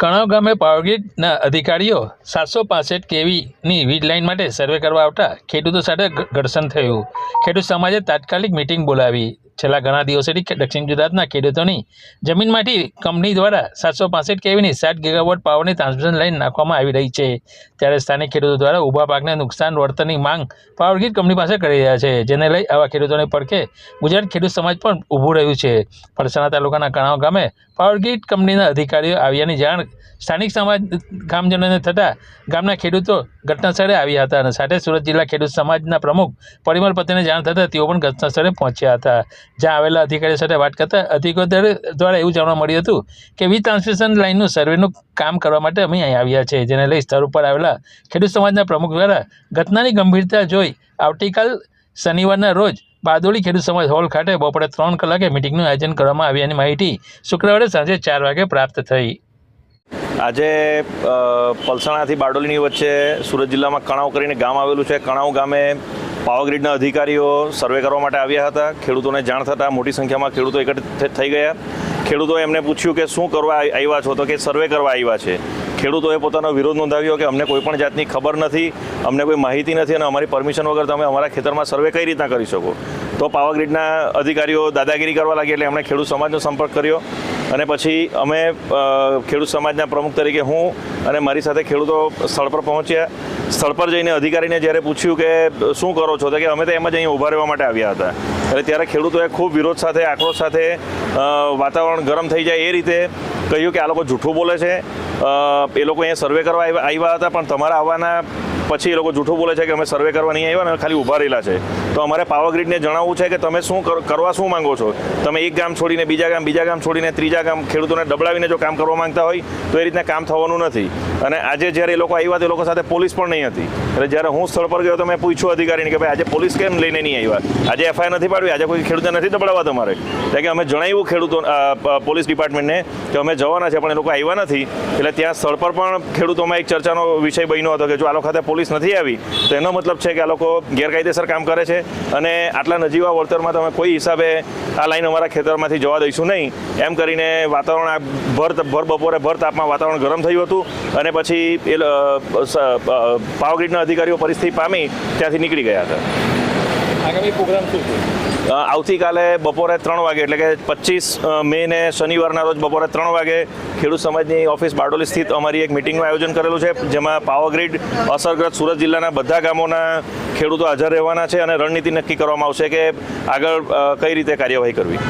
કણાવ ગામે પાવરગ્રીડના અધિકારીઓ સાતસો પાસઠ કેવીની વીજ લાઇન માટે સર્વે કરવા આવતા ખેડૂતો સાથે ઘર્ષણ થયું. ખેડૂત સમાજે તાત્કાલિક મિટિંગ બોલાવી. છેલ્લા ઘણા દિવસોથી દક્ષિણ ગુજરાતના ખેડૂતોની જમીનમાંથી કંપની દ્વારા સાતસો પાસઠ કેવીની સાત ગીગાવોટ પાવરની ટ્રાન્સમિશન લાઇન નાખવામાં આવી રહી છે. ત્યારે સ્થાનિક ખેડૂતો દ્વારા ઊભા પાકને નુકસાન વળતરની માંગ પાવરગ્રીડ કંપની પાસે કરી રહ્યા છે, જેને લઈ આવા ખેડૂતોને પડખે ગુજરાત ખેડૂત સમાજ પણ ઊભું રહ્યું છે. પલસાણા તાલુકાના કણાવ ગામે પાવરગ્રીડ કંપનીના અધિકારીઓ આવ્યાની જાણ સ્થાનિક સમાજ ગામજનોને થતાં ગામના ખેડૂતો ઘટના સ્થળે આવ્યા હતા અને સાથે સુરત જિલ્લા ખેડૂત સમાજના પ્રમુખ પરિમલ પટેલને જાણ થતાં તેઓ પણ ઘટના સ્થળે પહોંચ્યા હતા. જ્યાં આવેલા અધિકારીઓ સાથે વાત કરતા અધિકારીઓ દ્વારા એવું જાણવા મળ્યું હતું કે વીજ ટ્રાન્સમિશન લાઇનનું સર્વેનું કામ કરવા માટે અમે અહીં આવ્યા છે જેને લઈ સ્થળ ઉપર આવેલા ખેડૂત સમાજના પ્રમુખ દ્વારા ઘટનાની ગંભીરતા જોઈ આવતીકાલ શનિવારના રોજ બારડોલી ખેડૂત સમાજ હોલ ખાતે બપોરે ત્રણ કલાકે મિટિંગનું આયોજન કરવામાં આવ્યાની માહિતી શુક્રવારે સાંજે ચાર વાગે પ્રાપ્ત થઈ. આજે પલસાણાથી બારડોલીની વચ્ચે સુરત જિલ્લામાં કણાવ કરીને ગામ આવેલું છે. કણાવ ગામે પાવરગ્રીડના અધિકારીઓ સર્વે કરવા માટે આવ્યા હતા. ખેડૂતોને જાણ થતાં મોટી સંખ્યામાં ખેડૂતો એકત્રિત થઈ ગયા. ખેડૂતોએ એમને પૂછ્યું કે શું કરવા આવ્યા છો? તો કે સર્વે કરવા આવ્યા છે. ખેડૂતોએ પોતાનો વિરોધ નોંધાવ્યો કે અમને કોઈ પણ જાતની ખબર નથી, અમને કોઈ માહિતી નથી અને અમારી પરમિશન વગર તમે અમારા ખેતરમાં સર્વે કઈ રીતના કરી શકો? તો પાવરગ્રીડના અધિકારીઓ દાદાગીરી કરવા લાગી એટલે એમણે ખેડૂત સમાજનો સંપર્ક કર્યો. અને પછી અમે ખેડૂત સમાજના પ્રમુખ તરીકે હું અને મારી સાથે ખેડૂતો સ્થળ પર પહોંચ્યા. સ્થળ પર જઈને અધિકારીને જ્યારે પૂછ્યું કે શું કરો છો, તો કે અમે તો એમ જ અહીં ઊભા રહેવા માટે આવ્યા હતા. એટલે ત્યારે ખેડૂતોએ ખૂબ વિરોધ સાથે, આક્રોશ સાથે વાતાવરણ ગરમ થઈ જાય એ રીતે કહ્યું કે આ લોકો જૂઠું બોલે છે. એ લોકો અહીંયા સર્વે કરવા આવ્યા હતા, પણ તમારા આવવાના પછી એ લોકો જૂઠું બોલે છે કે અમે સર્વે કરવા નહીં આવ્યા ને ખાલી ઊભા રહેલા છે. તો અમારે પાવરગ્રીડને જણાવવું છે કે તમે શું કરવા શું માંગો છો? તમે એક ગામ છોડીને બીજા ગામ બીજા ગામ છોડીને ત્રીજા ગામ ખેડૂતોને ડબડાવીને જો કામ કરવા માંગતા હોય, તો એ રીતના કામ થવાનું નથી. અને આજે જ્યારે એ લોકો આવ્યા તે લોકો સાથે પોલીસ પણ નહીં હતી. એટલે જ્યારે હું સ્થળ પર ગયો, તો મેં પૂછ્યું અધિકારીને કે ભાઈ, આજે પોલીસ કેમ લઈને નહીં આવ્યા? આજે એફઆઈઆર નથી પાડવી, આજે કોઈ ખેડૂતને નથી દબડાવવા તમારે? એટલે કે અમે જણાવ્યું ખેડૂતો પોલીસ ડિપાર્ટમેન્ટને કે અમે જવાના છે, પણ એ લોકો આવ્યા નથી. એટલે ત્યાં સ્થળ પર પણ ખેડૂતોમાં એક ચર્ચાનો વિષય બન્યો હતો કે જો આ લોકો ખાતે પોલીસ નથી આવી, તો એનો મતલબ છે કે આ લોકો ગેરકાયદેસર કામ કરે છે. અને આટલા નજીવા વળતરમાં તમે કોઈ હિસાબે આ લાઈન અમારા ખેતરમાંથી જવા દઈશું નહીં. એમ કરીને વાતાવરણ આ ભર ભર બપોરે ભર તાપમાં વાતાવરણ ગરમ થયું હતું અને પછી એ પાવરગ્રીડના અધિકારીઓ પરિસ્થિતિ પામી ત્યાંથી નીકળી ગયા હતા. આગામી પ્રોગ્રામ શું છે? આવતીકાલે બપોરે ત્રણ વાગે, એટલે કે પચીસ મે ને શનિવારના રોજ બપોરે ત્રણ વાગે ખેડૂત સમાજની ઓફિસ બારડોલી સ્થિત અમારી એક મિટિંગનું આયોજન કરેલું છે, જેમાં પાવરગ્રીડ અસરગ્રસ્ત સુરત જિલ્લાના બધા ગામોના ખેડૂતો હાજર રહેવાના છે અને રણનીતિ નક્કી કરવામાં આવશે કે આગળ કઈ રીતે કાર્યવાહી કરવી.